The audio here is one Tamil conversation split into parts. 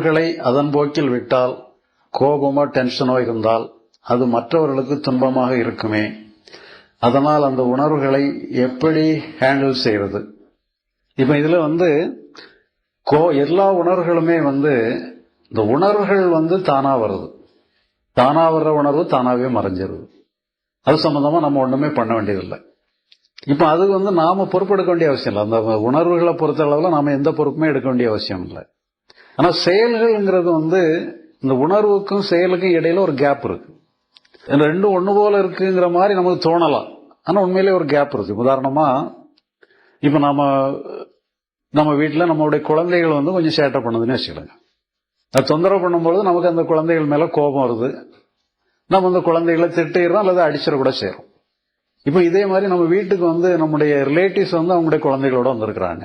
உணர்வுகளை அதன் போக்கில் விட்டால் கோபமோ டென்ஷனோ இருந்தால் அது மற்றவர்களுக்கு துன்பமாக இருக்குமே. அதனால் அந்த உணர்வுகளை எப்படி ஹேண்டில் செய்கிறது இப்போ இதில் வந்து கோ எல்லா உணர்வுகளுமே வந்து இந்த உணர்வுகள் வந்து தானாக வருது. தானாக வர்ற உணர்வு தானாகவே மறைஞ்சிருது. அது சம்மந்தமாக நம்ம ஒன்றுமே பண்ண வேண்டியதில்லை. இப்போ அது வந்து நாம் பொறுப்பெடுக்க வேண்டிய அவசியம் இல்லை. அந்த உணர்வுகளை பொறுத்த அளவில் நாம் எந்த பொறுப்புமே எடுக்க வேண்டிய அவசியம் இல்லை. ஆனா செயல்கள்ங்கிறது வந்து இந்த உணர்வுக்கும் செயலுக்கும் இடையில ஒரு கேப் இருக்கு. இந்த ரெண்டும் ஒண்ணு போல இருக்குங்கிற மாதிரி நமக்கு தோணலாம். ஆனா உண்மையிலே ஒரு கேப் இருக்கு. உதாரணமா இப்ப நாம நம்ம வீட்டில் நம்மளுடைய குழந்தைகள் வந்து கொஞ்சம் சேட்டை பண்ணுதுன்னு வச்சுக்கோங்க. அது தொந்தரவு பண்ணும்பொழுது நமக்கு அந்த குழந்தைகள் மேல கோபம் வருது. நம்ம அந்த குழந்தைகளை திட்டிடுறோம் அல்லது அடிச்சிட கூட சேரும் இப்போ இதே மாதிரி நம்ம வீட்டுக்கு வந்து நம்முடைய ரிலேட்டிவ்ஸ் வந்து அவங்களுடைய குழந்தைகளோட வந்திருக்கிறாங்க.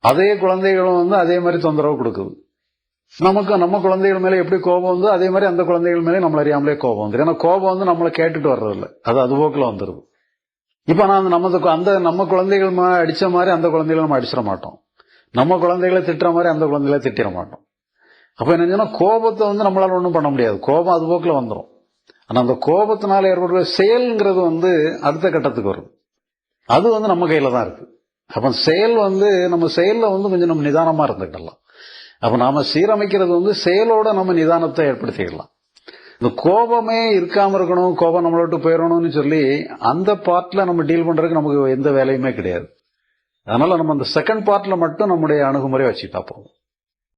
அதே குழந்தைகளும் வந்து அதே மாதிரி தொந்தரவு கொடுக்குது. நமக்கு நம்ம குழந்தைகள் மேலே எப்படி கோபம் வந்து அதே மாதிரி அந்த குழந்தைகள் மேலே நம்மள அறியாமலே கோபம் வந்துடும் ஏன்னா கோபம் வந்து நம்மளை கேட்டுட்டு வர்றது அது அது போக்கில் இப்போ நான் நமது அந்த நம்ம குழந்தைகள் அடித்த மாதிரி அந்த குழந்தைகளை நம்ம அடிச்சிட மாட்டோம். நம்ம குழந்தைகளை திட்டுற மாதிரி அந்த குழந்தைகளை திட்டிட மாட்டோம். அப்போ என்னன்னா கோபத்தை வந்து நம்மளால் ஒன்றும் பண்ண முடியாது. கோபம் அது போக்கில் வந்துடும் ஆனால் அந்த கோபத்தினால ஏற்படுற செயல்ங்கிறது வந்து அடுத்த கட்டத்துக்கு வரும் அது வந்து நம்ம கையில் தான் இருக்குது அப்போ செயல் வந்து நம்ம செயலில் வந்து கொஞ்சம் நம்ம நிதானமாக இருந்துக்கிடலாம். அப்போ நாம் சீரமைக்கிறது வந்து செயலோட நம்ம நிதானத்தை ஏற்படுத்திக்கலாம் இந்த கோபமே இருக்காமல் இருக்கணும் கோபம் நம்மளை விட்டு போயிடணும்னு சொல்லி அந்த பார்ட்டில் நம்ம டீல் பண்ணுறதுக்கு நமக்கு எந்த வேலையுமே கிடையாது. அதனால் நம்ம அந்த செகண்ட் பார்ட்டில் மட்டும் நம்முடைய அணுகுமுறை வச்சுட்டா போதும்